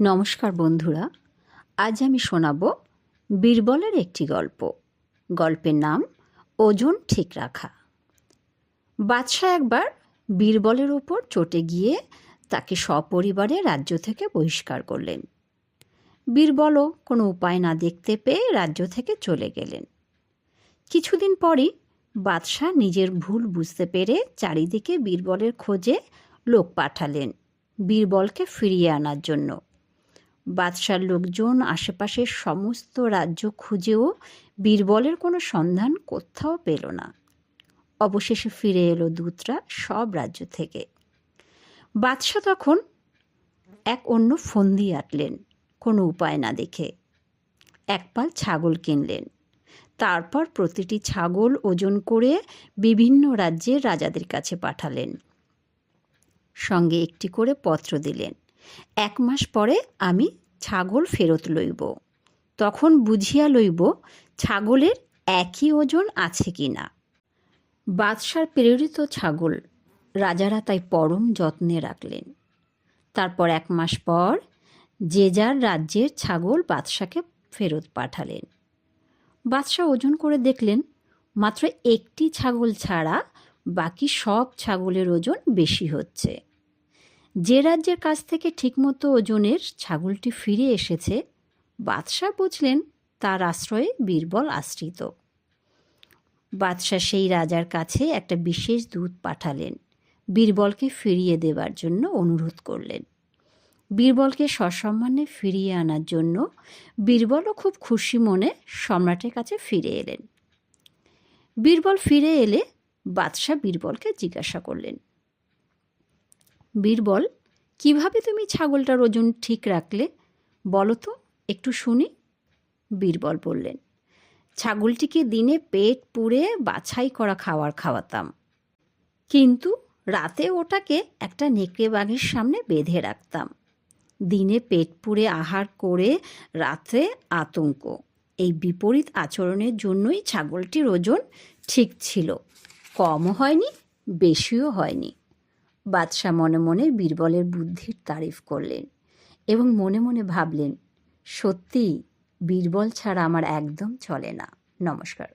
নমস্কার বন্ধুরা, আজ আমি শোনাব বীরবলের একটি গল্প। গল্পের নাম ওজন ঠিক রাখা। বাদশাহ একবার বীরবলের ওপর চটে গিয়ে তাকে সপরিবারে রাজ্য থেকে বহিষ্কার করলেন। বীরবলও কোনো উপায় না দেখতে পেয়ে রাজ্য থেকে চলে গেলেন। কিছুদিন পরই বাদশাহ নিজের ভুল বুঝতে পেরে চারিদিকে বীরবলের খোঁজে লোক পাঠালেন বীরবলকে ফিরিয়ে আনার জন্য। বাদশার লোকজন, আশেপাশের সমস্ত রাজ্য খুঁজেও বীরবলের কোনো সন্ধান কোথাও পেল না। অবশেষে ফিরে এলো দূতরা সব রাজ্য থেকে। বাদশাহ তখন এক অন্য ফন্দি আটলেন, কোনো উপায় না দেখে। এক পাল ছাগল কিনলেন। তারপর প্রতিটি ছাগল ওজন করে বিভিন্ন রাজ্যের রাজাদের কাছে পাঠালেন। সঙ্গে একটি করে পত্র দিলেন। এক মাস পরে আমি ছাগল ফেরত লইব। তখন বুঝিয়া লইব, ছাগলের একই ওজন আছে কি না বাদশার প্রেরিত ছাগল, রাজারা তাই পরম যত্নে রাখলেন। তারপর এক মাস পর যে যার রাজ্যের ছাগল বাদশাকে ফেরত পাঠালেন। বাদশাহ ওজন করে দেখলেন, মাত্র একটি ছাগল ছাড়া বাকি সব ছাগলের ওজন বেশি হচ্ছে। যে রাজ্যের কাছ থেকে ঠিকমতো ওজনের ছাগলটি ফিরে এসেছে, বাদশাহ বুঝলেন তার আশ্রয়ে বীরবল আশ্রিত। বাদশাহ সেই রাজার কাছে একটা বিশেষ দূত পাঠালেন। বীরবলকে ফিরিয়ে দেবার জন্য অনুরোধ করলেন। বীরবলকে সসম্মানে ফিরিয়ে আনার জন্য বীরবলও খুব খুশি মনে সম্রাটের কাছে ফিরে এলেন। বীরবল ফিরে এলে বাদশাহ বীরবলকে জিজ্ঞাসা করলেন বীরবল কীভাবে তুমি ছাগলটার ওজন ঠিক রাখলে? বলো তো, একটু শুনি। বীরবল বললেন, ছাগলটিকে দিনে পেট পুড়ে বাছাই করা খাবার খাওয়াতাম। কিন্তু রাতে ওটাকে একটা নেকড়ে বাঘের সামনে বেঁধে রাখতাম। দিনে পেট পুড়ে আহার করে রাতে আতঙ্ক। এই বিপরীত আচরণের জন্যই ছাগলটির ওজন ঠিক ছিল। কমও হয়নি, বেশিও হয়নি। বাদশাহ মনে মনে বীরবলের বুদ্ধির তারিফ করলেন এবং মনে মনে ভাবলেন সত্যি বীরবল ছাড়া আমার একদম চলে না। নমস্কার।